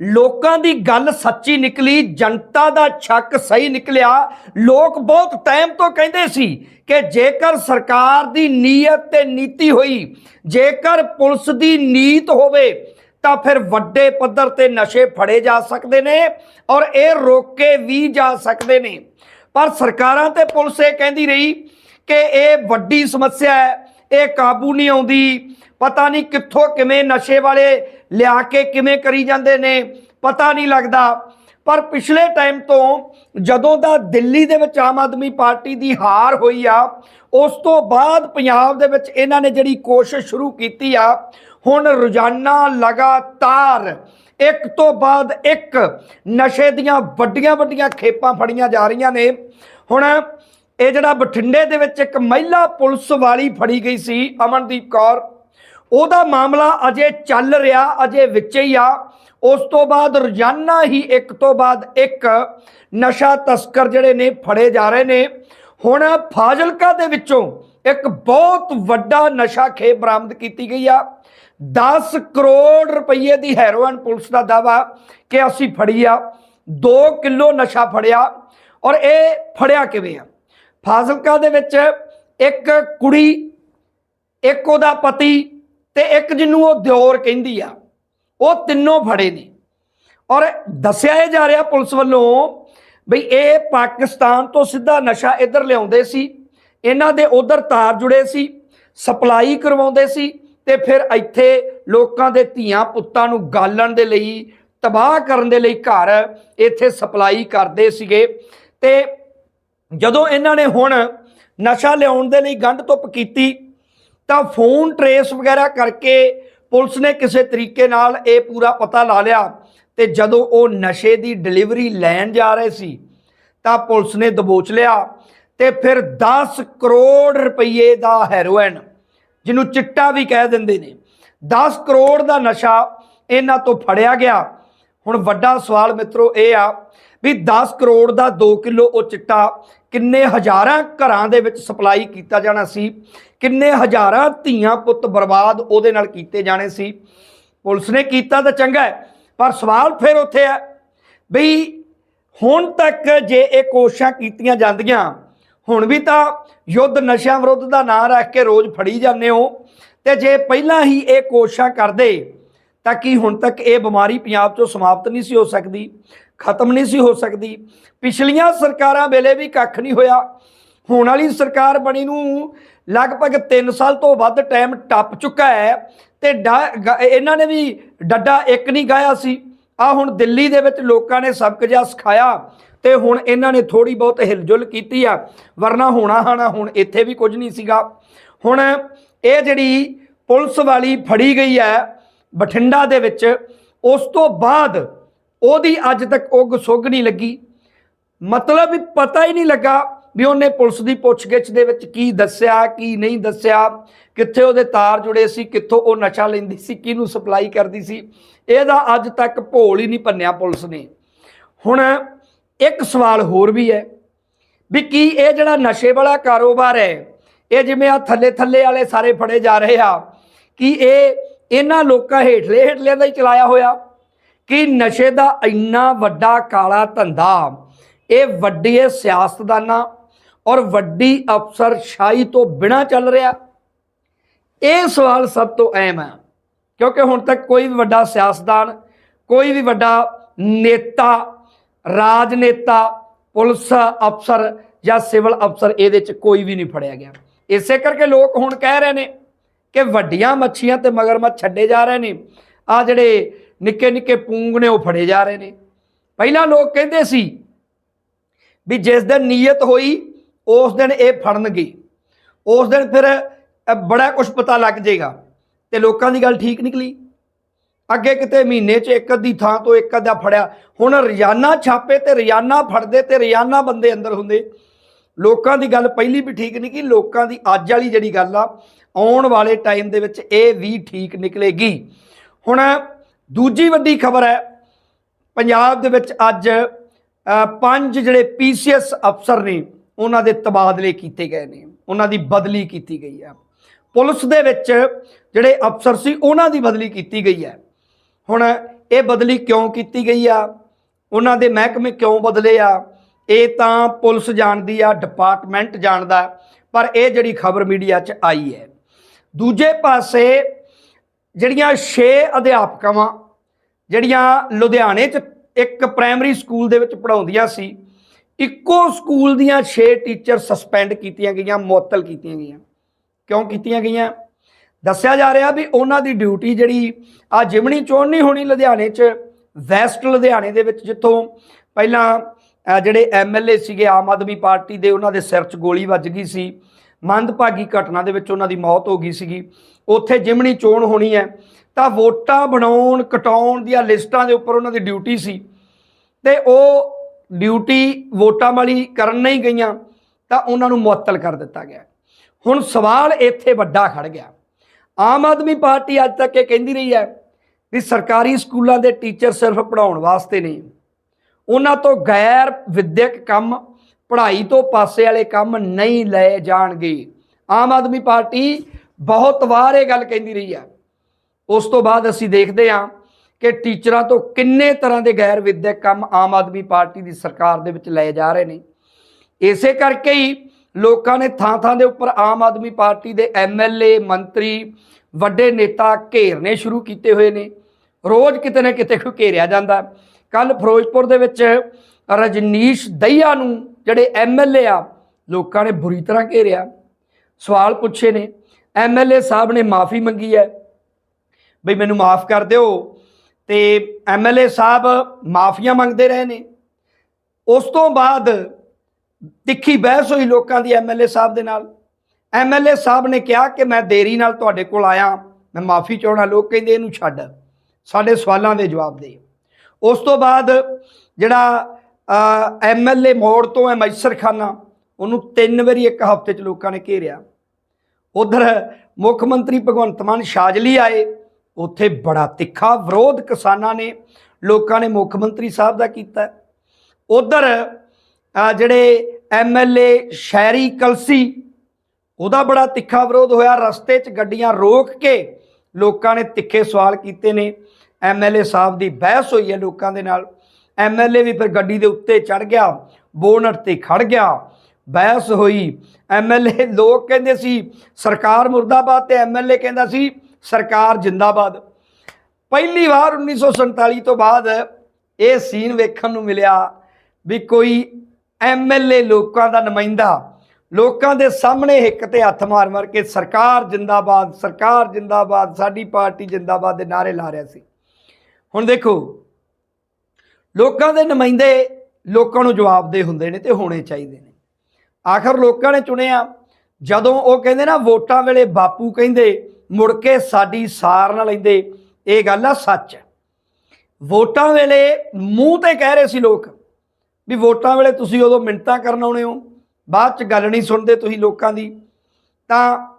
ਲੋਕਾਂ ਦੀ ਗੱਲ ਸੱਚੀ ਨਿਕਲੀ, ਜਨਤਾ ਦਾ ਛੱਕ ਸਹੀ ਨਿਕਲਿਆ। ਲੋਕ ਬਹੁਤ ਟਾਈਮ ਤੋਂ ਕਹਿੰਦੇ ਸੀ ਕਿ ਜੇਕਰ ਸਰਕਾਰ ਦੀ ਨੀਅਤ ਤੇ ਨੀਤੀ ਹੋਈ, ਜੇਕਰ ਪੁਲਿਸ ਦੀ ਨੀਤ ਹੋਵੇ, ਤਾਂ ਫਿਰ ਵੱਡੇ ਪੱਧਰ ਤੇ ਨਸ਼ੇ ਫੜੇ ਜਾ ਸਕਦੇ ਨੇ ਔਰ ਇਹ ਰੋਕੇ ਵੀ ਜਾ ਸਕਦੇ ਨੇ। ਪਰ ਸਰਕਾਰਾਂ ਤੇ ਪੁਲਿਸ ਇਹ ਕਹਿੰਦੀ ਰਹੀ ਕਿ ਇਹ ਵੱਡੀ ਸਮੱਸਿਆ ਹੈ, ਇਹ ਕਾਬੂ ਨਹੀਂ ਆਉਂਦੀ, ਪਤਾ ਨਹੀਂ ਕਿੱਥੋਂ ਕਿਵੇਂ ਨਸ਼ੇ ਵਾਲੇ ਲਿਆ ਕੇ ਕਿਵੇਂ ਕਰੀ ਜਾਂਦੇ ਨੇ, ਪਤਾ ਨਹੀਂ ਲੱਗਦਾ। ਪਰ ਪਿਛਲੇ ਟਾਈਮ ਤੋਂ ਜਦੋਂ ਦਾ ਦਿੱਲੀ ਦੇ ਵਿੱਚ ਆਮ ਆਦਮੀ ਪਾਰਟੀ ਦੀ ਹਾਰ ਹੋਈ ਆ, ਉਸ ਤੋਂ ਬਾਅਦ ਪੰਜਾਬ ਦੇ ਵਿੱਚ ਇਹਨਾਂ ਨੇ ਜਿਹੜੀ ਕੋਸ਼ਿਸ਼ ਸ਼ੁਰੂ ਕੀਤੀ ਆ, ਹੁਣ ਰੋਜ਼ਾਨਾ ਲਗਾਤਾਰ ਇੱਕ ਤੋਂ ਬਾਅਦ ਇੱਕ ਨਸ਼ੇ ਦੀਆਂ ਵੱਡੀਆਂ ਵੱਡੀਆਂ ਖੇਪਾਂ ਫੜੀਆਂ ਜਾ ਰਹੀਆਂ ਨੇ। ਹੁਣ ਇਹ ਜਿਹੜਾ ਬਠਿੰਡੇ ਦੇ ਵਿੱਚ ਇੱਕ ਮਹਿਲਾ ਪੁਲਿਸ ਵਾਲੀ ਫੜੀ ਗਈ ਸੀ, ਅਮਨਦੀਪ ਕੌਰ ਉਹਦਾ ਮਾਮਲਾ ਅਜੇ ਚੱਲ ਰਿਹਾ, ਅਜੇ ਵਿੱਚ ਹੀ ਆ। ਉਸ ਤੋਂ ਬਾਅਦ ਰੋਜ਼ਾਨਾ ਹੀ ਇੱਕ ਤੋਂ ਬਾਅਦ ਇੱਕ ਨਸ਼ਾ ਤਸਕਰ ਜਿਹੜੇ ਨੇ ਫੜੇ ਜਾ ਰਹੇ ਨੇ। ਹੁਣ ਫਾਜ਼ਿਲਕਾ ਦੇ ਵਿੱਚੋਂ ਇੱਕ ਬਹੁਤ ਵੱਡਾ ਨਸ਼ਾ ਖੇਪ ਬਰਾਮਦ ਕੀਤੀ ਗਈ ਆ। 10 ਕਰੋੜ ਰੁਪਏ ਦੀ ਹੈਰੋਇਨ ਪੁਲਿਸ ਦਾ ਦਾਵਾ ਕਿ ਅਸੀਂ ਫੜੀ ਆ। 2 ਕਿਲੋ ਨਸ਼ਾ ਫੜਿਆ ਔਰ ਇਹ ਫੜਿਆ ਕਿਵੇਂ ਆ? ਫਾਜ਼ਿਲਕਾ ਦੇ ਵਿੱਚ ਇੱਕ ਕੁੜੀ, ਇੱਕ ਉਹਦਾ ਪਤੀ ਤੇ ਇੱਕ ਜਿਹਨੂੰ ਉਹ ਦਿਓਰ ਕਹਿੰਦੀ ਆ, ਉਹ ਤਿੰਨੋਂ ਫੜੇ ਨੇ। ਔਰ ਦੱਸਿਆ ਇਹ ਜਾ ਰਿਹਾ ਪੁਲਿਸ ਵੱਲੋਂ ਬਈ ਇਹ ਪਾਕਿਸਤਾਨ ਤੋਂ ਸਿੱਧਾ ਨਸ਼ਾ ਇੱਧਰ ਲਿਆਉਂਦੇ ਸੀ, ਇਹਨਾਂ ਦੇ ਉਧਰ ਤਾਰ ਜੁੜੇ ਸੀ, ਸਪਲਾਈ ਕਰਵਾਉਂਦੇ ਸੀ ਤੇ ਫਿਰ ਇੱਥੇ ਲੋਕਾਂ ਦੇ ਧੀਆਂ ਪੁੱਤਾਂ ਨੂੰ ਗਾਲਣ ਦੇ ਲਈ, ਤਬਾਹ ਕਰਨ ਦੇ ਲਈ ਘਰ ਇੱਥੇ ਸਪਲਾਈ ਕਰਦੇ ਸੀਗੇ। ਤੇ ਜਦੋਂ ਇਹਨਾਂ ਨੇ ਹੁਣ ਨਸ਼ਾ ਲਿਆਉਣ ਦੇ ਲਈ ਗੰਢ ਧੁੱਪ ਕੀਤੀ ਤਾਂ ਫੋਨ ਟਰੇਸ ਵਗੈਰਾ ਕਰਕੇ ਪੁਲਿਸ ਨੇ ਕਿਸੇ ਤਰੀਕੇ ਨਾਲ ਇਹ ਪੂਰਾ ਪਤਾ ਲਾ ਲਿਆ ਤੇ ਜਦੋਂ ਉਹ ਨਸ਼ੇ ਦੀ ਡਿਲੀਵਰੀ ਲੈਣ ਜਾ ਰਹੇ ਸੀ, ਤਾਂ ਪੁਲਿਸ ਨੇ ਦਬੋਚ ਲਿਆ ਤੇ ਫਿਰ 10 ਕਰੋੜ ਰੁਪਏ ਦਾ ਹੈਰੋਇਨ, ਜਿਹਨੂੰ ਚਿੱਟਾ ਵੀ ਕਹਿ ਦਿੰਦੇ ਨੇ 10 ਕਰੋੜ ਦਾ ਨਸ਼ਾ ਇਹਨਾਂ ਤੋਂ ਫੜਿਆ ਗਿਆ ਹੁਣ ਵੱਡਾ ਸਵਾਲ ਮਿੱਤਰੋ ਇਹ ਆ ਵੀ 10 ਕਰੋੜ ਦਾ 2 ਕਿਲੋ ਉਹ ਚਿੱਟਾ ਕਿੰਨੇ ਹਜ਼ਾਰਾਂ ਘਰਾਂ ਦੇ ਵਿੱਚ ਸਪਲਾਈ ਕੀਤਾ ਜਾਣਾ ਸੀ? ਕਿੰਨੇ ਹਜ਼ਾਰਾਂ ਧੀਆਂ ਪੁੱਤ ਬਰਬਾਦ ਉਹਦੇ ਨਾਲ ਕੀਤੇ ਜਾਣੇ ਸੀ? ਪੁਲਿਸ ਨੇ ਕੀਤਾ ਤਾਂ ਚੰਗਾ ਹੈ, ਪਰ ਸਵਾਲ ਫਿਰ ਉੱਥੇ ਹੈ ਬਈ ਹੁਣ ਤੱਕ ਜੇ ਇਹ ਕੋਸ਼ਿਸ਼ਾਂ ਕੀਤੀਆਂ ਜਾਂਦੀਆਂ, ਹੁਣ ਵੀ ਤਾਂ ਯੁੱਧ ਨਸ਼ਿਆਂ ਵਿਰੁੱਧ ਦਾ ਨਾਂ ਰੱਖ ਕੇ ਰੋਜ਼ ਫੜੀ ਜਾਂਦੇ ਹੋ ਤੇ ਜੇ ਪਹਿਲਾਂ ਹੀ ਇਹ ਕੋਸ਼ਿਸ਼ਾਂ ਕਰਦੇ ਤਾਂ ਕਿ ਹੁਣ ਤੱਕ ਇਹ ਬਿਮਾਰੀ ਪੰਜਾਬ 'ਚੋਂ ਸਮਾਪਤ ਨਹੀਂ ਸੀ ਹੋ ਸਕਦੀ, ਖਤਮ ਨਹੀਂ ਸੀ ਹੋ ਸਕਦੀ। ਪਿਛਲੀਆਂ ਸਰਕਾਰਾਂ ਵੇਲੇ ਵੀ ਕੱਖ ਨਹੀਂ ਹੋਇਆ। ਹੁਣ ਵਾਲੀ ਸਰਕਾਰ ਬਣੀ ਨੂੰ ਲਗਭਗ 3 ਸਾਲ ਤੋਂ ਵੱਧ ਟਾਈਮ ਟੱਪ ਚੁੱਕਾ ਹੈ ਤੇ ਡਾ- ਗ- ਇਹਨਾਂ ਨੇ ਵੀ ਡੱਡਾ ਇੱਕ ਨਹੀਂ ਗਾਇਆ ਸੀ। ਆ ਹੁਣ ਦਿੱਲੀ ਦੇ ਵਿੱਚ ਲੋਕਾਂ ਨੇ ਸਬਕ ਜਿਹਾ ਸਿਖਾਇਆ ਤੇ ਹੁਣ ਇਹਨਾਂ ਨੇ ਥੋੜੀ ਬਹੁਤ ਹਿਲਜੁਲ ਕੀਤੀ ਆ, ਵਰਨਾ ਹੋਣਾ ਹਾਣਾ ਹੁਣ ਇੱਥੇ ਵੀ ਕੁਝ ਨਹੀਂ ਸੀਗਾ। ਹੁਣ ਇਹ ਜਿਹੜੀ ਪੁਲਿਸ ਵਾਲੀ ਫੜੀ ਗਈ ਹੈ ਬਠਿੰਡਾ ਦੇ ਵਿੱਚ, ਉਸ ਤੋਂ ਬਾਅਦ ਉਹਦੀ ਅੱਜ ਤੱਕ ਉਹ ਸੁੱਗ ਨਹੀਂ ਲੱਗੀ। ਮਤਲਬ ਪਤਾ ਹੀ ਨਹੀਂ ਲੱਗਾ ਵੀ ਉਹਨੇ ਪੁਲਿਸ ਦੀ ਪੁੱਛਗਿੱਛ ਦੇ ਵਿੱਚ ਕੀ ਦੱਸਿਆ, ਕੀ ਨਹੀਂ ਦੱਸਿਆ, ਕਿੱਥੇ ਉਹਦੇ ਤਾਰ ਜੁੜੇ ਸੀ, ਕਿੱਥੋਂ ਉਹ ਨਸ਼ਾ ਲੈਂਦੀ ਸੀ, ਕਿਹਨੂੰ ਸਪਲਾਈ ਕਰਦੀ ਸੀ। ਇਹਦਾ ਅੱਜ ਤੱਕ ਭੋਲ ਹੀ ਨਹੀਂ ਭੰਨਿਆ ਪੁਲਿਸ ਨੇ। ਹੁਣ ਇੱਕ ਸਵਾਲ ਹੋਰ ਵੀ ਹੈ ਵੀ ਕੀ ਇਹ ਜਿਹੜਾ ਨਸ਼ੇ ਵਾਲਾ ਕਾਰੋਬਾਰ ਹੈ, ਇਹ ਜਿਵੇਂ ਆ ਥੱਲੇ ਥੱਲੇ ਵਾਲੇ ਸਾਰੇ ਫੜੇ ਜਾ ਰਹੇ ਆ, ਕਿ ਇਹ ਇਹਨਾਂ ਲੋਕਾਂ ਹੇਠਲੇ ਹੇਠਲਿਆਂ ਦਾ ਹੀ ਚਲਾਇਆ ਹੋਇਆ ਕਿ ਨਸ਼ੇ ਦਾ ਇੰਨਾ ਵੱਡਾ ਕਾਲਾ ਧੰਦਾ, ਇਹ ਵੱਡੇ ਸਿਆਸਤਦਾਨਾਂ ਔਰ ਵੱਡੀ ਅਫਸਰਸ਼ਾਹੀ ਤੋਂ ਬਿਨਾ ਚੱਲ ਰਿਹਾ। ਇਹ ਸਵਾਲ ਸਭ ਤੋਂ ਅਹਿਮ ਹੈ, ਕਿਉਂਕਿ ਹੁਣ ਤੱਕ ਕੋਈ ਵੀ ਵੱਡਾ ਸਿਆਸਤਦਾਨ, ਕੋਈ ਵੀ ਵੱਡਾ ਨੇਤਾ, ਰਾਜਨੇਤਾ, ਪੁਲਿਸ ਅਫਸਰ ਜਾਂ ਸਿਵਲ ਅਫਸਰ ਇਹਦੇ ਚ ਕੋਈ ਵੀ ਨਹੀਂ ਫੜਿਆ ਗਿਆ। ਇਸੇ ਕਰਕੇ ਲੋਕ ਹੁਣ ਕਹਿ ਰਹੇ ਨੇ ਕਿ ਵੱਡੀਆਂ ਮੱਛੀਆਂ ਤੇ ਮਗਰਮੱਛ ਛੱਡੇ ਜਾ ਰਹੇ ਨੇ। ਆ ਜਿਹੜੇ ਨਿੱਕੇ ਨਿੱਕੇ ਪੂੰਗ ਨੇ, ਉਹ ਫੜੇ ਜਾ ਰਹੇ ਨੇ। ਪਹਿਲਾਂ ਲੋਕ ਕਹਿੰਦੇ ਸੀ ਵੀ ਜਿਸ ਦਿਨ ਨੀਅਤ ਹੋਈ, ਉਸ ਦਿਨ ਇਹ ਫੜਨਗੇ। ਉਸ ਦਿਨ ਫਿਰ ਬੜਾ ਕੁਝ ਪਤਾ ਲੱਗ ਜਾਏਗਾ ਤੇ ਲੋਕਾਂ ਦੀ ਗੱਲ ਠੀਕ ਨਿਕਲੀ। ਅੱਗੇ ਕਿਤੇ ਮਹੀਨੇ 'ਚ ਇੱਕ ਅੱਧੀ ਥਾਂ ਤੋਂ ਇੱਕ ਅੱਧਾ ਫੜਿਆ। ਹੁਣ ਰੋਜ਼ਾਨਾ ਛਾਪੇ ਤੇ ਰੋਜ਼ਾਨਾ ਫੜਦੇ ਤੇ ਰੋਜ਼ਾਨਾ ਬੰਦੇ ਅੰਦਰ ਹੁੰਦੇ। ਲੋਕਾਂ ਦੀ ਗੱਲ ਪਹਿਲੀ ਵੀ ਠੀਕ ਨਹੀਂ ਕਿ ਲੋਕਾਂ ਦੀ ਅੱਜ ਵਾਲੀ ਜਿਹੜੀ ਗੱਲ ਆ ਆਉਣ ਵਾਲੇ ਟਾਈਮ ਦੇ ਵਿੱਚ ਇਹ ਵੀ ਠੀਕ ਨਿਕਲੇਗੀ। ਹੁਣ ਦੂਜੀ ਵੱਡੀ ਖਬਰ ਹੈ, ਪੰਜਾਬ ਦੇ ਵਿੱਚ ਅੱਜ ਪੰਜ ਜਿਹੜੇ ਪੀਸੀਐਸ ਅਫਸਰ ਨੇ, ਉਹਨਾਂ ਦੇ ਤਬਾਦਲੇ ਕੀਤੇ ਗਏ ਨੇ, ਉਹਨਾਂ ਦੀ ਬਦਲੀ ਕੀਤੀ ਗਈ ਹੈ। ਪੁਲਿਸ ਦੇ ਵਿੱਚ ਜਿਹੜੇ ਅਫਸਰ ਸੀ, ਉਹਨਾਂ ਦੀ ਬਦਲੀ ਕੀਤੀ ਗਈ ਹੈ। ਹੁਣ ਇਹ ਬਦਲੀ ਕਿਉਂ ਕੀਤੀ ਗਈ ਆ? ਉਹਨਾਂ ਦੇ ਮਹਿਕਮੇ ਕਿਉਂ ਬਦਲੇ ਆ? ਇਹ ਤਾਂ ਪੁਲਿਸ ਜਾਣਦੀ ਆ, ਡਿਪਾਰਟਮੈਂਟ ਜਾਣਦਾ, ਪਰ ਇਹ ਜਿਹੜੀ ਖਬਰ ਮੀਡੀਆ 'ਚ ਆਈ ਹੈ ਦੂਜੇ ਪਾਸੇ ਜਿਹੜੀਆਂ 6 ਅਧਿਆਪਕਾਂ ਵਾਂ ਜਿਹੜੀਆਂ ਲੁਧਿਆਣੇ 'ਚ ਇੱਕ ਪ੍ਰਾਇਮਰੀ ਸਕੂਲ ਦੇ ਵਿੱਚ ਪੜਾਉਂਦੀਆਂ ਸੀ ਇੱਕੋ ਸਕੂਲ ਦੀਆਂ 6 ਟੀਚਰ ਸਸਪੈਂਡ ਕੀਤੀਆਂ ਗਈਆਂ ਮੁਅੱਤਲ ਕੀਤੀਆਂ ਗਈਆਂ। ਕਿਉਂ ਕੀਤੀਆਂ ਗਈਆਂ? ਦੱਸਿਆ ਜਾ ਰਿਹਾ ਵੀ ਉਹਨਾਂ ਦੀ ਡਿਊਟੀ ਜਿਹੜੀ ਆ ਜਿਮਣੀ ਚੋਣ ਨਹੀਂ ਹੋਣੀ ਲੁਧਿਆਣੇ 'ਚ ਵੈਸਟ ਲੁਧਿਆਣੇ ਦੇ ਵਿੱਚ ਜਿੱਥੋਂ ਪਹਿਲਾਂ ਅਹ, ਜਿਹੜੇ ਐਮਐਲਏ ਸੀਗੇ ਆਮ ਆਦਮੀ ਪਾਰਟੀ ਦੇ ਉਹਨਾਂ ਦੇ ਸਿਰ 'ਚ ਗੋਲੀ ਵੱਜ ਗਈ ਸੀ। ਮੰਦਭਾਗੀ ਘਟਨਾ ਦੇ ਵਿੱਚ ਉਹਨਾਂ ਦੀ ਮੌਤ ਹੋ ਗਈ ਸੀਗੀ। ਉੱਥੇ ਜਿਮਣੀ ਚੋਣ ਹੋਣੀ ਹੈ। ਤਾਂ ਵੋਟਾਂ ਬਣਾਉਣ, ਕਟਾਉਣ ਦੀਆਂ ਲਿਸਟਾਂ ਦੇ ਉੱਪਰ ਉਹਨਾਂ ਦੀ ਡਿਊਟੀ ਸੀ। ਤੇ ਉਹ ਡਿਊਟੀ ਵੋਟਾਂ ਵਾਲੀ ਕਰਨ ਨਹੀਂ ਗਈਆਂ, ਤਾਂ ਉਹਨਾਂ ਨੂੰ ਮੁਅੱਤਲ ਕਰ ਦਿੱਤਾ ਗਿਆ। ਹੁਣ ਸਵਾਲ ਇੱਥੇ ਵੱਡਾ ਖੜ ਗਿਆ। ਆਮ ਆਦਮੀ ਪਾਰਟੀ ਅੱਜ ਤੱਕ ਇਹ ਕਹਿੰਦੀ ਰਹੀ ਹੈ ਵੀ ਸਰਕਾਰੀ ਸਕੂਲਾਂ ਦੇ ਟੀਚਰ ਸਿਰਫ ਪੜਾਉਣ ਵਾਸਤੇ ਨਹੀਂ। ਉਹਨਾਂ ਤੋਂ ਗੈਰ ਵਿਦਿਅਕ ਕੰਮ ਪੜ੍ਹਾਈ ਤੋਂ ਪਾਸੇ ਵਾਲੇ ਕੰਮ ਨਹੀਂ ਲਏ ਜਾਣਗੇ। ਆਮ ਆਦਮੀ ਪਾਰਟੀ ਬਹੁਤ ਵਾਰ ਇਹ ਗੱਲ ਕਹਿੰਦੀ ਰਹੀ ਹੈ। ਉਸ ਤੋਂ ਬਾਅਦ ਅਸੀਂ ਦੇਖਦੇ ਹਾਂ ਕਿ ਟੀਚਰਾਂ ਤੋਂ ਕਿੰਨੇ ਤਰ੍ਹਾਂ ਦੇ ਗੈਰ ਵਿਦਿਅਕ ਕੰਮ ਆਮ ਆਦਮੀ ਪਾਰਟੀ ਦੀ ਸਰਕਾਰ ਦੇ ਵਿੱਚ ਲਏ ਜਾ ਰਹੇ ਨੇ। ਇਸੇ ਕਰਕੇ ਹੀ ਲੋਕਾਂ ਨੇ ਥਾਂ-ਥਾਂ ਦੇ ਉੱਪਰ ਆਮ ਆਦਮੀ ਪਾਰਟੀ ਦੇ ਐਮਐਲਏ ਮੰਤਰੀ, ਵੱਡੇ ਨੇਤਾ ਘੇਰਨੇ ਸ਼ੁਰੂ ਕੀਤੇ ਹੋਏ ਨੇ। ਰੋਜ਼ ਕਿਤੇ ਨਾ ਕਿਤੇ ਕੋਈ ਘੇਰਿਆ ਜਾਂਦਾ। ਕੱਲ ਫਿਰੋਜ਼ਪੁਰ ਦੇ ਵਿੱਚ ਰਜਨੀਸ਼ ਦਈਆ ਨੂੰ ਜਿਹੜੇ ਐਮਐਲਏ ਆ, ਲੋਕਾਂ ਨੇ ਬੁਰੀ ਤਰ੍ਹਾਂ ਘੇਰਿਆ। ਸਵਾਲ ਪੁੱਛੇ ਨੇ ਐਮਐਲਏ ਸਾਹਿਬ ਨੇ ਮਾਫੀ ਮੰਗੀ ਹੈ। ਬਈ ਮੈਨੂੰ ਮਾਫ ਕਰ ਦਿਓ। ਤੇ ਐਮਐਲਏ ਸਾਹਿਬ ਮਾਫੀਆਂ ਮੰਗਦੇ ਰਹੇ ਨੇ। ਉਸ ਤੋਂ ਬਾਅਦ ਤਿੱਖੀ ਬਹਿਸ ਹੋਈ ਲੋਕਾਂ ਦੀ ਐਮਐਲਏ ਸਾਹਿਬ ਦੇ ਨਾਲ। ਐਮਐਲਏ ਸਾਹਿਬ ਨੇ ਕਿਹਾ ਕਿ ਮੈਂ ਦੇਰੀ ਨਾਲ ਤੁਹਾਡੇ ਕੋਲ ਆਇਆ, ਮੈਂ ਮਾਫੀ ਚਾਹਣਾ ਲੋਕ ਕਹਿੰਦੇ ਇਹਨੂੰ ਛੱਡ। ਸਾਡੇ ਸਵਾਲਾਂ ਦੇ ਜਵਾਬ ਦੇ। ਉਸ ਤੋਂ ਬਾਅਦ ਜਿਹੜਾ ਐਮਐਲਏ ਮੋੜ ਤੋਂ ਹੈ ਮੈਸਰ ਖਾਨਾ ਉਹਨੂੰ ਤਿੰਨ ਵਾਰੀ ਇੱਕ ਹਫ਼ਤੇ ਚ ਲੋਕਾਂ ਨੇ ਘੇਰਿਆ। ਉਧਰ ਮੁੱਖ ਮੰਤਰੀ ਭਗਵੰਤ ਮਾਨ ਸ਼ਾਜਲੀ ਆਏ, ਉੱਥੇ ਬੜਾ ਤਿੱਖਾ ਵਿਰੋਧ ਕਿਸਾਨਾਂ ਨੇ ਲੋਕਾਂ ਨੇ ਮੁੱਖ ਮੰਤਰੀ ਸਾਹਿਬ ਦਾ ਕੀਤਾ। ਉਧਰ ਜਿਹੜੇ ਐਮਐਲਏ ਸ਼ਹਿਰੀ ਕਲਸੀ, ਉਹਦਾ ਬੜਾ ਤਿੱਖਾ ਵਿਰੋਧ ਹੋਇਆ। ਰਸਤੇ 'ਚ ਗੱਡੀਆਂ ਰੋਕ ਕੇ ਲੋਕਾਂ ਨੇ ਤਿੱਖੇ ਸਵਾਲ ਕੀਤੇ ਨੇ। ਐਮਐਲਏ ਸਾਹਿਬ ਦੀ ਬਹਿਸ ਹੋਈ ਹੈ ਲੋਕਾਂ ਦੇ ਨਾਲ। ਐਮਐਲਏ ਵੀ ਫਿਰ ਗੱਡੀ ਦੇ ਉੱਤੇ ਚੜ ਗਿਆ, ਬੋਨਟ ਤੇ ਖੜ ਗਿਆ। ਬਹਿਸ ਹੋਈ। ਐਮਐਲਏ ਲੋਕ ਕਹਿੰਦੇ ਸੀ, ਸਰਕਾਰ ਮੁਰਦਾਬਾਦ ਤੇ ਐਮਐਲਏ ਕਹਿੰਦਾ ਸੀ, ਸਰਕਾਰ ਜਿੰਦਾਬਾਦ। ਪਹਿਲੀ ਵਾਰ 1947 ਤੋਂ ਬਾਅਦ ਇਹ ਸੀਨ ਵੇਖਣ ਨੂੰ ਮਿਲਿਆ ਵੀ ਕੋਈ ਐਮਐਲਏ ਲੋਕਾਂ ਦਾ ਨੁਮਾਇੰਦਾ, ਲੋਕਾਂ ਦੇ ਸਾਹਮਣੇ ਇੱਕ ਤੇ ਹੱਥ ਮਾਰ ਮਾਰ ਕੇ ਸਰਕਾਰ ਜਿੰਦਾਬਾਦ ਸਰਕਾਰ ਜਿੰਦਾਬਾਦ, ਸਾਡੀ ਪਾਰਟੀ ਜਿੰਦਾਬਾਦ ਦੇ ਨਾਰੇ ਲਾ ਰਿਹਾ ਸੀ। ਹੁਣ ਦੇਖੋ ਲੋਕਾਂ ਦੇ ਨੁਮਾਇੰਦੇ ਲੋਕਾਂ ਨੂੰ ਜਵਾਬਦੇ ਹੁੰਦੇ ਨੇ ਤੇ ਹੋਣੇ ਚਾਹੀਦੇ ਨੇ। ਆਖਰ ਲੋਕਾਂ ਨੇ ਚੁਣਿਆ, ਜਦੋਂ ਉਹ ਕਹਿੰਦੇ ਨਾ, ਵੋਟਾਂ ਵੇਲੇ ਬਾਪੂ ਕਹਿੰਦੇ, ਮੁੜ ਕੇ ਸਾਡੀ ਸਾਰ ਨਾ ਲੈਂਦੇ, ਇਹ ਗੱਲ ਆ ਸੱਚ। ਵੋਟਾਂ ਵੇਲੇ ਮੂੰਹ ਤੇ ਕਹਿ ਰਹੇ ਸੀ ਲੋਕ ਵੀ ਵੋਟਾਂ ਵੇਲੇ ਤੁਸੀਂ ਉਦੋਂ ਮਿੰਟਾਂ ਕਰਨ ਆਉਣੇ ਹੋ, ਬਾਅਦ ਚ ਗੱਲ ਨਹੀਂ ਸੁਣਦੇ ਤੁਸੀਂ ਲੋਕਾਂ ਦੀ। ਤਾਂ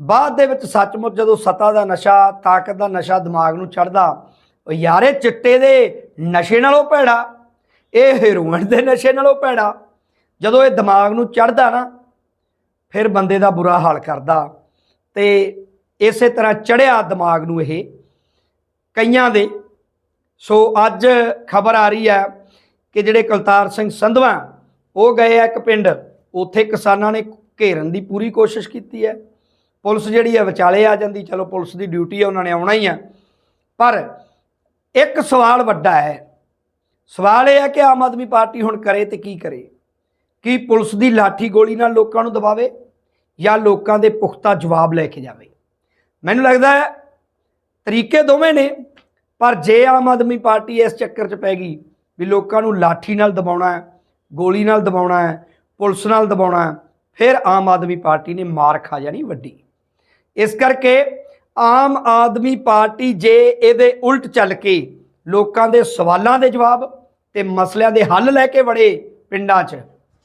ਬਾਅਦ ਦੇ ਵਿੱਚ ਸੱਚਮੁੱਚ ਜਦੋਂ ਸਤਾ ਦਾ ਨਸ਼ਾ, ਤਾਕਤ ਦਾ ਨਸ਼ਾ ਦਿਮਾਗ ਨੂੰ ਚੜਦਾ ਉਹ ਯਾਰੇ ਚਿੱਟੇ ਦੇ ਨਸ਼ੇ ਨਾਲੋਂ ਭੈੜਾ, ਇਹ ਹੈਰੋਇਨ ਦੇ ਨਸ਼ੇ ਨਾਲੋਂ ਭੈੜਾ। ਜਦੋਂ ਇਹ ਦਿਮਾਗ ਨੂੰ ਚੜਦਾ ਨਾ, ਫਿਰ ਬੰਦੇ ਦਾ ਬੁਰਾ ਹਾਲ ਕਰਦਾ। ਤੇ ਇਸੇ ਤਰ੍ਹਾਂ ਚੜਿਆ ਦਿਮਾਗ ਨੂੰ ਇਹ ਕਈਆਂ ਦੇ। ਸੋ ਅੱਜ ਖਬਰ ਆ ਰਹੀ ਹੈ ਕਿ ਜਿਹੜੇ ਕੁਲਤਾਰ ਸਿੰਘ ਸੰਧਵਾ, ਉਹ ਗਏ ਆ ਇੱਕ ਪਿੰਡ। ਉੱਥੇ ਕਿਸਾਨਾਂ ਨੇ ਘੇਰਨ ਦੀ ਪੂਰੀ ਕੋਸ਼ਿਸ਼ ਕੀਤੀ ਹੈ। ਪੁਲਿਸ ਜਿਹੜੀ ਹੈ ਵਿਚਾਲੇ ਆ ਜਾਂਦੀ, ਚਲੋ ਪੁਲਿਸ ਦੀ ਡਿਊਟੀ ਹੈ, ਉਹਨਾਂ ਨੇ ਆਉਣਾ ਹੀ ਆ। ਪਰ ਇੱਕ ਸਵਾਲ ਵੱਡਾ ਹੈ। ਸਵਾਲ ਇਹ ਹੈ ਕਿ ਆਮ ਆਦਮੀ ਪਾਰਟੀ ਹੁਣ ਕਰੇ ਤੇ ਕੀ ਕਰੇ? ਕੀ ਪੁਲਿਸ ਦੀ ਲਾਠੀ ਗੋਲੀ ਨਾਲ ਲੋਕਾਂ ਨੂੰ ਦਬਾਵੇ ਜਾਂ ਲੋਕਾਂ ਦੇ ਪੁਖਤਾ ਜਵਾਬ ਲੈ ਕੇ ਜਾਵੇ? ਮੈਨੂੰ ਲੱਗਦਾ ਹੈ ਤਰੀਕੇ ਦੋਵੇਂ ਨੇ, ਪਰ ਜੇ ਆਮ ਆਦਮੀ ਪਾਰਟੀ ਇਸ ਚੱਕਰ 'ਚ ਪੈ ਗਈ ਵੀ ਲੋਕਾਂ ਨੂੰ ਲਾਠੀ ਨਾਲ ਦਬਾਉਣਾ ਹੈ, ਗੋਲੀ ਨਾਲ ਦਬਾਉਣਾ ਹੈ, ਪੁਲਿਸ ਨਾਲ ਦਬਾਉਣਾ ਹੈ, ਫਿਰ ਆਮ ਆਦਮੀ ਪਾਰਟੀ ਨੇ ਮਾਰ ਖਾ ਜਾਣੀ ਵੱਡੀ। ਇਸ ਕਰਕੇ ਆਮ ਆਦਮੀ ਪਾਰਟੀ ਜੇ ਇਹਦੇ ਉਲਟ ਚੱਲ ਕੇ ਲੋਕਾਂ ਦੇ ਸਵਾਲਾਂ ਦੇ ਜਵਾਬ ਤੇ ਮਸਲਿਆਂ ਦੇ ਹੱਲ ਲੈ ਕੇ ਵੜੇ ਪਿੰਡਾਂ 'ਚ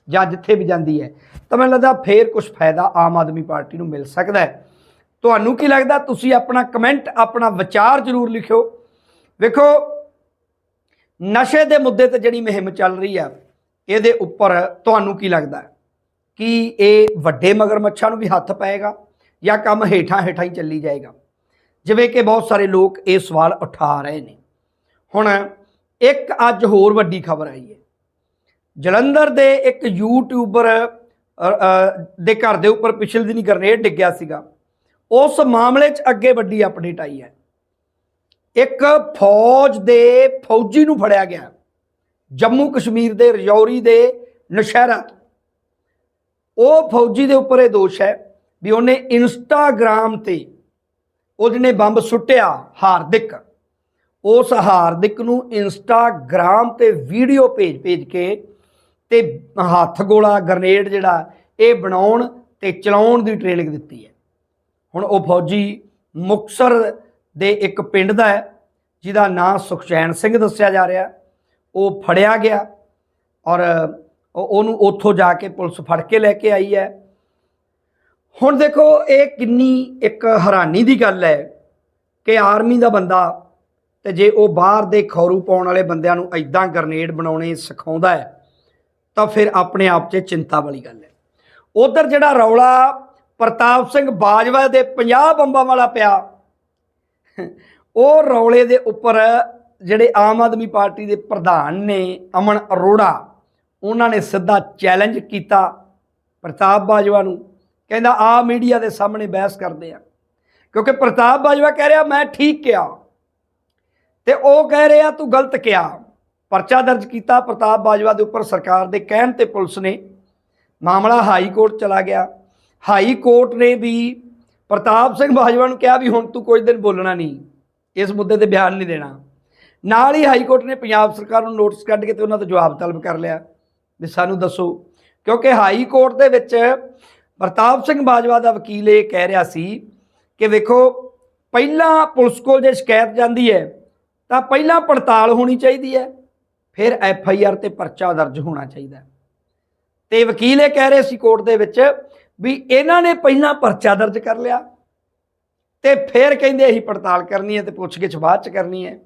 ਜਾਂ ਜਿੱਥੇ ਵੀ ਜਾਂਦੀ ਹੈ, ਤਾਂ ਮੈਨੂੰ ਲੱਗਦਾ ਫੇਰ ਕੁਝ ਫਾਇਦਾ ਆਮ ਆਦਮੀ ਪਾਰਟੀ ਨੂੰ ਮਿਲ ਸਕਦਾ ਹੈ। ਤੁਹਾਨੂੰ ਕੀ ਲੱਗਦਾ? ਤੁਸੀਂ ਆਪਣਾ ਕਮੈਂਟ, ਆਪਣਾ ਵਿਚਾਰ ਜ਼ਰੂਰ ਲਿਖਿਓ। ਵੇਖੋ, ਨਸ਼ੇ ਦੇ ਮੁੱਦੇ ਤੇ ਜਿਹੜੀ ਮੁਹਿੰਮ ਚੱਲ ਰਹੀ ਆ ਇਹਦੇ ਉੱਪਰ ਤੁਹਾਨੂੰ ਕੀ ਲੱਗਦਾ? ਕਿ ਇਹ ਵੱਡੇ ਮਗਰਮੱਛਾਂ ਨੂੰ ਵੀ ਹੱਥ ਪਏਗਾ? ਜਾਂ ਕੰਮ ਹੇਠਾਂ ਹੇਠਾਂ ਹੀ ਚੱਲੀ ਜਾਏਗਾ। ਜਿਵੇਂ ਕਿ ਬਹੁਤ ਸਾਰੇ ਲੋਕ ਇਹ ਸਵਾਲ ਉਠਾ ਰਹੇ ਨੇ। ਹੁਣ ਇੱਕ ਅੱਜ ਹੋਰ ਵੱਡੀ ਖਬਰ ਆਈ ਹੈ। ਜਲੰਧਰ ਦੇ ਇੱਕ ਯੂਟਿਊਬਰ ਦੇ ਘਰ ਦੇ ਉੱਪਰ ਪਿਛਲੇ ਦਿਨੀ ਗ੍ਰਨੇਡ ਡਿੱਗਿਆ ਸੀਗਾ। ਉਸ ਮਾਮਲੇ 'ਚ ਅੱਗੇ ਵੱਡੀ ਅਪਡੇਟ ਆਈ ਹੈ। ਇੱਕ ਫੌਜ ਦੇ ਫੌਜੀ ਨੂੰ ਫੜਿਆ ਗਿਆ। ਜੰਮੂ ਕਸ਼ਮੀਰ ਦੇ ਰਜੌਰੀ ਦੇ ਨਸ਼ਹਿਰਾ ਤੋਂ। ਉਹ ਫੌਜੀ ਦੇ ਉੱਪਰ ਇਹ ਦੋਸ਼ ਹੈ। ਵੀ ਉਹਨੇ ਇੰਸਟਾਗ੍ਰਾਮ ਤੇ ਉਹਨੇ ਬੰਬ ਸੁੱਟਿਆ ਹਾਰਦਿਕ। ਉਸ ਹਾਰਦਿਕ ਨੂੰ ਇੰਸਟਾਗ੍ਰਾਮ ਤੇ ਵੀਡੀਓ ਭੇਜ ਭੇਜ ਕੇ ਤੇ ਹੱਥ ਗੋਲਾ ਗ੍ਰਨੇਡ ਜਿਹੜਾ ਇਹ ਬਣਾਉਣ ਤੇ ਚਲਾਉਣ ਦੀ ਟ੍ਰੇਨਿੰਗ ਦਿੱਤੀ ਹੈ। ਹੁਣ ਉਹ ਫੌਜੀ ਮੁਕਸਰ ਦੇ ਇੱਕ ਪਿੰਡ ਦਾ ਹੈ, ਜਿਹਦਾ ਨਾਂ ਸੁਖਚੈਨ ਸਿੰਘ ਦੱਸਿਆ ਜਾ ਰਿਹਾ। ਉਹ ਫੜਿਆ ਗਿਆ ਔਰ ਉਹਨੂੰ ਉੱਥੋਂ ਜਾ ਕੇ ਪੁਲਿਸ ਫੜ ਕੇ ਲੈ ਕੇ ਆਈ ਹੈ। ਹੁਣ ਦੇਖੋ, ਇਹ ਕਿੰਨੀ ਇੱਕ ਹੈਰਾਨੀ ਦੀ ਗੱਲ ਹੈ ਕਿ ਆਰਮੀ ਦਾ ਬੰਦਾ ਤੇ ਜੇ ਉਹ ਬਾਹਰ ਦੇ ਖੌਰੂ ਪਾਉਣ ਵਾਲੇ ਬੰਦਿਆਂ ਨੂੰ ਐਦਾਂ ਗਰਨੇਡ ਬਣਾਉਣੇ ਸਿਖਾਉਂਦਾ ਹੈ, ਤਾਂ ਫਿਰ ਆਪਣੇ ਆਪ 'ਚ ਚਿੰਤਾ ਵਾਲੀ ਗੱਲ ਹੈ। ਉਧਰ ਜਿਹੜਾ ਰੌਲਾ ਪ੍ਰਤਾਪ ਸਿੰਘ ਬਾਜਵਾ ਦੇ 50 ਬੰਬਾਂ ਵਾਲਾ ਪਿਆ, ਉਹ ਰੌਲੇ ਦੇ ਉੱਪਰ ਜਿਹੜੇ ਆਮ ਆਦਮੀ ਪਾਰਟੀ ਦੇ ਪ੍ਰਧਾਨ ਨੇ ਅਮਨ ਅਰੋੜਾ, ਉਹਨਾਂ ਨੇ ਸਿੱਧਾ ਚੈਲੰਜ ਕੀਤਾ ਪ੍ਰਤਾਪ ਬਾਜਵਾ ਨੂੰ। ਕਹਿੰਦਾ, ਆ ਮੀਡੀਆ ਦੇ ਸਾਹਮਣੇ ਬਹਿਸ ਕਰਦੇ ਆ। ਕਿਉਂਕਿ ਪ੍ਰਤਾਪ ਬਾਜਵਾ ਕਹਿ ਰਿਹਾ, ਮੈਂ ਠੀਕ ਕਿਹਾ। ਤੇ ਉਹ ਕਹਿ ਰਿਹਾ, ਤੂੰ ਗਲਤ ਕਿਹਾ। ਪਰਚਾ ਦਰਜ ਕੀਤਾ, ਪ੍ਰਤਾਪ ਬਾਜਵਾ ਦੇ ਉੱਪਰ ਸਰਕਾਰ ਦੇ ਕਹਿਣ ਤੇ ਪੁਲਿਸ ਨੇ। ਮਾਮਲਾ ਹਾਈ ਕੋਰਟ ਚਲਾ ਗਿਆ। ਹਾਈ ਕੋਰਟ ਨੇ ਵੀ ਪ੍ਰਤਾਪ ਸਿੰਘ ਬਾਜਵਾ ਨੂੰ ਕਿਹਾ ਵੀ ਹੁਣ ਤੂੰ ਕੁਝ ਦਿਨ ਬੋਲਣਾ ਨਹੀਂ, ਇਸ ਮੁੱਦੇ ਤੇ ਬਿਆਨ ਨਹੀਂ ਦੇਣਾ। ਨਾਲ ਹੀ ਹਾਈ ਕੋਰਟ ਨੇ ਪੰਜਾਬ ਸਰਕਾਰ ਨੂੰ ਨੋਟਿਸ ਕੱਢ ਕੇ ਤੇ ਉਹਨਾਂ ਤੋਂ ਜਵਾਬ ਤਲਬ ਕਰ ਲਿਆ। ਵੀ ਸਾਨੂੰ ਦੱਸੋ, ਕਿਉਂਕਿ ਹਾਈ ਕੋਰਟ ਦੇ ਵਿੱਚ ਪ੍ਰਤਾਪ ਸਿੰਘ ਬਾਜਵਾ ਦਾ ਵਕੀਲ ਇਹ ਕਹਿ ਰਿਹਾ ਸੀ ਕਿ ਵੇਖੋ, ਪਹਿਲਾਂ ਪੁਲਿਸ ਕੋਲ ਜੇ ਸ਼ਿਕਾਇਤ ਜਾਂਦੀ ਹੈ, ਤਾਂ ਪਹਿਲਾਂ ਪੜਤਾਲ ਹੋਣੀ ਚਾਹੀਦੀ ਹੈ, ਫਿਰ ਐਫ ਆਈ ਆਰ ਤੇ ਪਰਚਾ ਦਰਜ ਹੋਣਾ ਚਾਹੀਦਾ ਹੈ। ਤੇ ਵਕੀਲ ਇਹ ਕਹਿ ਰਹੇ ਸੀ ਕੋਰਟ ਦੇ ਵਿੱਚ ਵੀ ਇਹਨਾਂ ਨੇ ਪਹਿਲਾਂ ਪਰਚਾ ਦਰਜ ਕਰ ਲਿਆ ਤੇ ਫਿਰ ਕਹਿੰਦੇ ਅਸੀਂ ਪੜਤਾਲ ਕਰਨੀ ਹੈ ਤੇ ਪੁੱਛਗਿੱਛ ਬਾਅਦ ਚ ਕਰਨੀ ਹੈ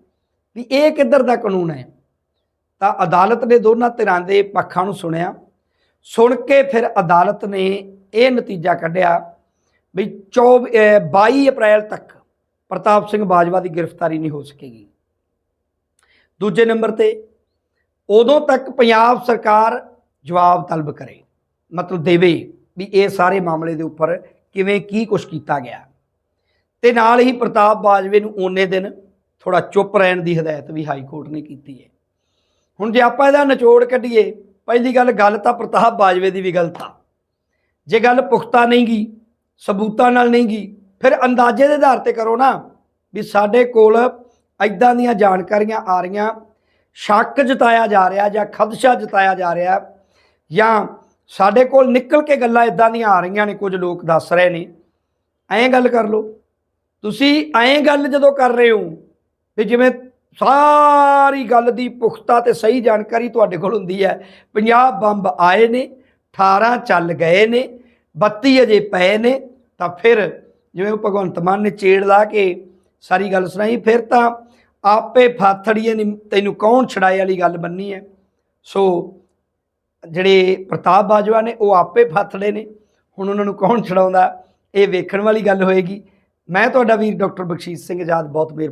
ਵੀ ਇਹ ਕਿੱਧਰ ਦਾ ਕਾਨੂੰਨ ਹੈ ਤਾਂ ਅਦਾਲਤ ਨੇ ਦੋਨਾਂ ਧਿਰਾਂ ਦੇ ਪੱਖਾਂ ਨੂੰ ਸੁਣਿਆ ਸੁਣ ਕੇ ਫਿਰ ਅਦਾਲਤ ਨੇ ਇਹ ਨਤੀਜਾ ਕੱਢਿਆ ਵੀ 24 ਅਹ 22 ਅਪ੍ਰੈਲ ਤੱਕ ਪ੍ਰਤਾਪ ਸਿੰਘ ਬਾਜਵਾ ਦੀ ਗ੍ਰਿਫਤਾਰੀ ਨਹੀਂ ਹੋ ਸਕੇਗੀ। ਦੂਜੇ ਨੰਬਰ ਤੇ ਉਦੋਂ ਤੱਕ ਪੰਜਾਬ ਸਰਕਾਰ ਜਵਾਬ ਤਲਬ ਕਰੇ। ਮਤਲਬ ਦੇਵੇ ਵੀ ਇਹ ਸਾਰੇ ਮਾਮਲੇ ਦੇ ਉੱਪਰ ਕਿਵੇਂ ਕੀ ਕੁਝ ਕੀਤਾ ਗਿਆ। ਤੇ ਨਾਲ ਹੀ ਪ੍ਰਤਾਪ ਬਾਜਵੇ ਨੂੰ ਓਨੇ ਦਿਨ ਥੋੜਾ ਚੁੱਪ ਰਹਿਣ ਦੀ ਹਦਾਇਤ ਵੀ ਹਾਈ ਕੋਰਟ ਨੇ ਕੀਤੀ ਹੈ। ਹੁਣ ਜੇ ਆਪਾਂ ਇਹਦਾ ਨਿਚੋੜ ਕੱਢੀਏ ਪਹਿਲੀ ਗੱਲ ਗੱਲ ਤਾਂ ਪ੍ਰਤਾਪ ਬਾਜਵੇ ਦੀ ਵੀ ਗਲਤ ਆ ਜੇ ਗੱਲ ਪੁਖਤਾ ਨਹੀਂ ਗੀ ਸਬੂਤਾਂ ਨਾਲ ਨਹੀਂ ਗੀ ਫਿਰ ਅੰਦਾਜ਼ੇ ਦੇ ਆਧਾਰ ਤੇ ਕਰੋ ਨਾ ਵੀ ਸਾਡੇ ਕੋਲ ਐਦਾਂ ਦੀਆਂ ਜਾਣਕਾਰੀਆਂ ਆ ਰਹੀਆਂ। ਸ਼ੱਕ ਜਤਾਇਆ ਜਾ ਰਿਹਾ ਜਾਂ ਖਦਸ਼ਾ ਜਤਾਇਆ ਜਾ ਰਿਹਾ ਜਾਂ ਸਾਡੇ ਕੋਲ ਨਿਕਲ ਕੇ ਗੱਲਾਂ ਇਦਾਂ ਦੀਆਂ ਆ ਰਹੀਆਂ ਨੇ, ਕੁਝ ਲੋਕ ਦੱਸ ਰਹੇ ਨੇ। ਐਂ ਗੱਲ ਕਰ ਲਓ। ਤੁਸੀਂ ਐਂ ਗੱਲ ਜਦੋਂ ਕਰ ਰਹੇ ਹੋ ਵੀ ਜਿਵੇਂ ਸਾਰੀ ਗੱਲ ਦੀ ਪੁਖਤਾ ਤੇ ਸਹੀ ਜਾਣਕਾਰੀ ਤੁਹਾਡੇ ਕੋਲ ਹੁੰਦੀ ਹੈ। 50 ਬੰਬ ਆਏ ਨੇ 18 ਚੱਲ ਗਏ ਨੇ 32 ਅਜੇ ਪਏ ਨੇ, ਤਾਂ ਫਿਰ ਜਿਵੇਂ ਉਹ ਭਗਵੰਤ ਮਾਨ ਨੇ ਚੇੜ ਲਾ ਕੇ ਸਾਰੀ ਗੱਲ ਸੁਣਾਈ, ਫਿਰ ਤਾਂ ਆਪੇ ਫਾਥੜੀਏ ਨੇ ਤੈਨੂੰ ਕੌਣ ਛੜਾਏ ਵਾਲੀ ਗੱਲ ਬੰਨੀ ਹੈ। ਸੋ ਜਿਹੜੇ ਪ੍ਰਤਾਪ ਬਾਜਵਾ ਨੇ, ਉਹ ਆਪੇ ਫਾਥੜੇ ਨੇ। ਹੁਣ ਉਹਨਾਂ ਨੂੰ ਕੌਣ ਛਡਾਉਂਦਾ, ਇਹ ਵੇਖਣ ਵਾਲੀ ਗੱਲ ਹੋਏਗੀ। ਮੈਂ ਤੁਹਾਡਾ ਵੀਰ ਡਾਕਟਰ ਬਖਸ਼ੀਸ਼ ਸਿੰਘ ਆਜ਼ਾਦ, ਬਹੁਤ ਮਿਹਰਬਾਨੀ।